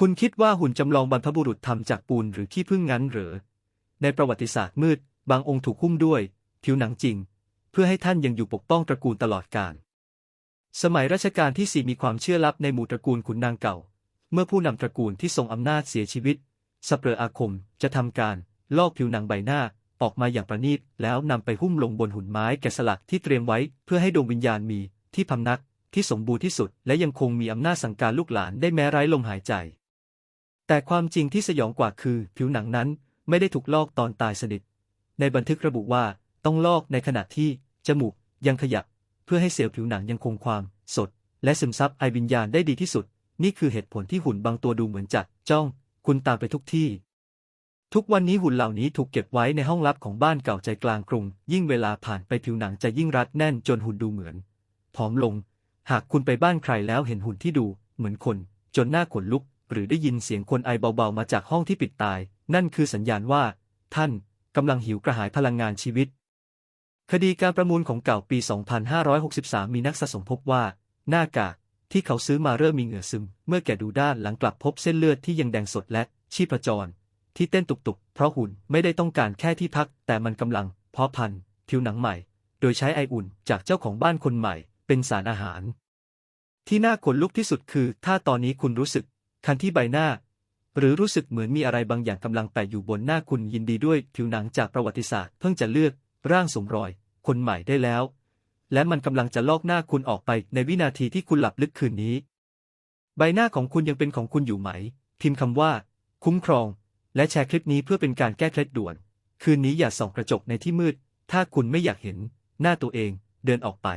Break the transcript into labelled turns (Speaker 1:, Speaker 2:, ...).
Speaker 1: คุณคิดว่าหุ่นจำลองบรรพบุรุษทำจากปูนหรือขี้ผึ้งงั้นเหรอในประวัติศาสตร์มืด บางองค์ถูกหุ้มด้วย ผิวหนังจริง เพื่อให้ท่านยังอยู่ปกป้องตระกูลตลอดกาล สมัยรัชกาลที่สี่มีความเชื่อลับในหมู่ตระกูลขุนนางเก่า เมื่อผู้นำตระกูลที่ทรงอำนาจเสียชีวิตสัปรออาคมจะทำการลอกผิวหนังใบหน้าออกมาอย่างประณีตแล้วนำไปหุ้มลงบนหุ่นไม้แกะสลักที่เตรียมไว้ เพื่อให้ดวงวิญญาณมีที่พำนักที่สมบูรณ์ที่สุด และยังคงมีอำนาจสั่งการลูกหลานได้แม้ไร้ลมหายใจ แต่ความจริงที่สยองกว่าคือผิวหนังนั้นไม่ได้ถูกลอกตอนตายสนิท ในบันทึกระบุว่าต้องลอกในขณะที่จมูกยังขยับ เพื่อให้เซลล์ผิวหนังยังคงความ สด และซึมซับไอวิญญาณได้ดีที่สุด นี่คือเหตุผลที่หุ่นบางตัวดูเหมือนจัดจ้อง คุณตามไปทุกที่ ทุกวันนี้หุ่นเหล่านี้ถูกเก็บไว้ในห้องลับของบ้านเก่าใจกลางกรุง ยิ่งเวลาผ่านไปผิวหนังจะยิ่งรัดแน่นจนหุ่นดูเหมือนผอมลง หากคุณไปบ้านใครแล้วเห็นหุ่นที่ดู เหมือนคน จนหน้าขนลุก หรือได้ยินเสียงคนไอเบาๆมาจากห้องที่ปิดตาย นั่นคือสัญญาณว่า ท่านกำลังหิวกระหายพลังงานชีวิต คดีการประมูลของเก่าปี 2563 มีนักสะสมพบว่า หน้ากากที่เขาซื้อมาเริ่มมีเหงื่อซึม เมื่อแกดูด้านหลังกลับพบเส้นเลือดที่ยังแดงสดและชีพจร ที่เต้นตุกๆ เพราะหุ่นไม่ได้ต้องการแค่ที่พัก แต่มันกำลังเพาะพันธุ์ผิวหนังใหม่ โดยใช้ไออุ่นจากเจ้าของบ้านคนใหม่ เป็นสารอาหาร ที่น่าขนลุกที่สุดคือ ถ้าตอนนี้คุณรู้สึก คันที่ใบหน้า หรือรู้สึกเหมือนมีอะไรบางอย่างกำลังแปะอยู่บนหน้าคุณยินดีด้วยผิวหนังจากประวัติศาสตร์เพิ่งจะเลือกร่างสมรอย คนใหม่ได้แล้ว และมันกำลังจะลอกหน้าคุณออกไปในวินาทีที่คุณหลับลึกคืนนี้ ใบหน้าของคุณยังเป็นของคุณอยู่ไหม พิมพ์คำว่า คุ้มครอง และแชร์คลิปนี้เพื่อเป็นการแก้เคล็ดด่วน คืนนี้อย่าส่องกระจกในที่มืด ถ้าคุณไม่อยากเห็น หน้าตัวเอง เดินออกไป